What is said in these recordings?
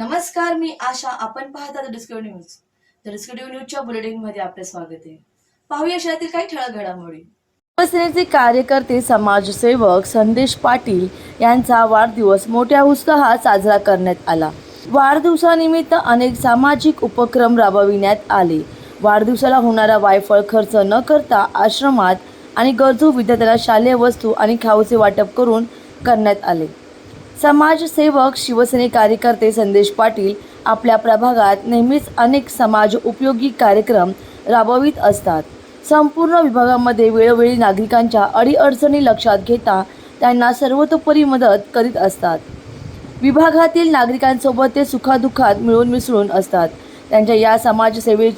नमस्कार मी आशा. आपण पाहता द डिस्कवरी न्यूज तर डिस्कवरी न्यूजच्या बुलेटिनमध्ये आपले स्वागत आहे. पाहूया शहरातील काही ठळक घडामोडी. शिवसेनेचे कार्यकर्ते समाजसेवक संदेश पाटील यांचा वाढदिवस मोठ्या उत्साहात साजरा करण्यात आला. वाढदिवसानिमित्त अनेक सामाजिक उपक्रम राबविण्यात आले. वाढदिवसाला होणारा वायफळ खर्च न करता आश्रमात आणि गरजू विद्यार्थ्याला शालेय वस्तू आणि खाऊचे वाटप करून करण्यात आले. समाजसेवक शिवसेने कार्यकर्ते संदेश पाटील आपल्या प्रभागात नेहमीच अनेक समाज उपयोगी कार्यक्रम राबवित असतात. संपूर्ण विभागामध्ये वेळोवेळी नागरिकांच्या अडीअडचणी लक्षात घेता त्यांना सर्वतोपरी मदत करीत असतात. विभागातील नागरिकांसोबत ते सुखादुःखात मिळून मिसळून असतात. त्यांच्या या समाजसेवे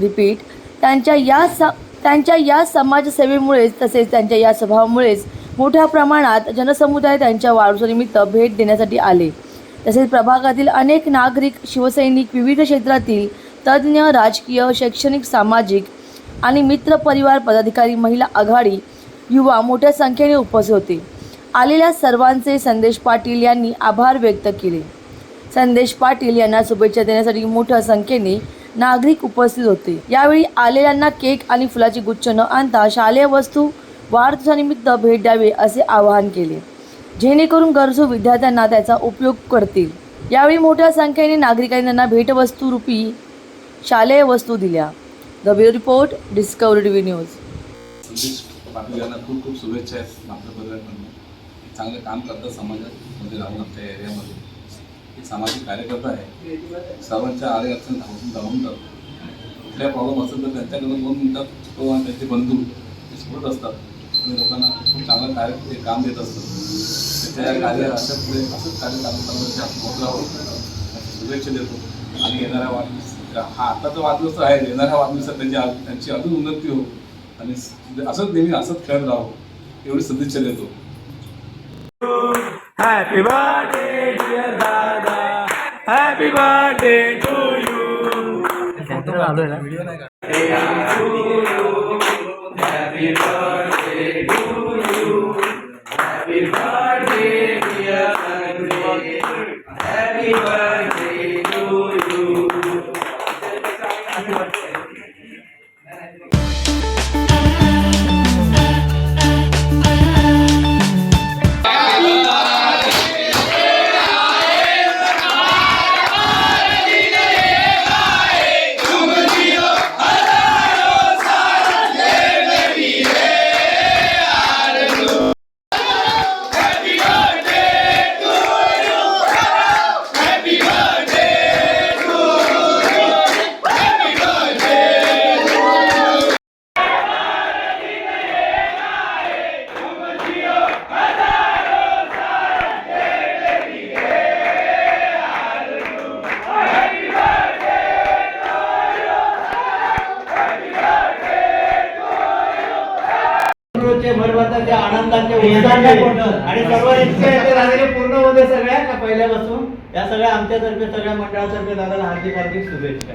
रिपीट त्यांच्या या स त्यांच्या या समाजसेवेमुळेच तसेच त्यांच्या या स्वभावामुळेच मोठ्या प्रमाणात जनसमुदाय त्यांच्या वाढदिवसानिमित्त भेट देण्यासाठी आले. तसेच प्रभागातील अनेक नागरिक शिवसैनिक विविध क्षेत्रातील तज्ज्ञ राजकीय शैक्षणिक सामाजिक आणि मित्र परिवार पदाधिकारी महिला आघाडी युवा मोठ्या संख्येने उपस्थित होते. आलेल्या सर्वांचे संदेश पाटील यांनी आभार व्यक्त केले. संदेश पाटील यांना शुभेच्छा देण्यासाठी मोठ्या संख्येने नागरिक उपस्थित होते. यावेळी आलेल्यांना केक आणि फुलाची गुच्छ न आणता शालेय वस्तू वाढदिवसानिमित्त भेट द्यावी असे आवाहन केले. जेणेकरून गरजू विद्यार्थ्यांना त्याचा उपयोग करतील. यावेळी मोठ्या संख्येने नागरिकांनी त्यांना भेटवस्तू शालेय वस्तू दिल्या. The bureau report Discovery TV news Patil यांना खूप खूप शुभेच्छा आहेत आपल्या परिवाराकडून चांगलं काम करतात समाजामध्ये म्हणजे राहून आपल्या एरियामध्ये. एक सामाजिक कार्यकर्ता आहे. सर्वांच्या आडे अडचण धावून धावून जातो. कुठल्या प्रॉब्लेम असेल तर त्यांच्याकडून दोन मिनटात तो आणि त्यांचे बंधू ते सोडत असतात. आणि लोकांना खूप चांगलं कार्य काम देत असतात. त्याच्या या कार्य अशा पुढे असंच कार्य चालू होत राहावं शुभेच्छा देतो. आणि येणाऱ्या वाढदिवस हा आताचा वाढदिवस आहे. येणाऱ्या वाढदिवसात त्यांची त्यांची अजून उन्नती हो आणि असंच नेहमी असंच खेळत राहावं एवढी सदिच्छा देतो. Happy birthday, dear Dada. Happy birthday to you. चे भरभराचे आनंदाचे उत्साहाचे आणि सर्व झालेले पूर्ण होते सगळ्या का पहिल्यापासून? या सगळ्या आमच्यातर्फे सगळ्या मंडळातर्फे दादाला हार्दिक हार्दिक शुभेच्छा.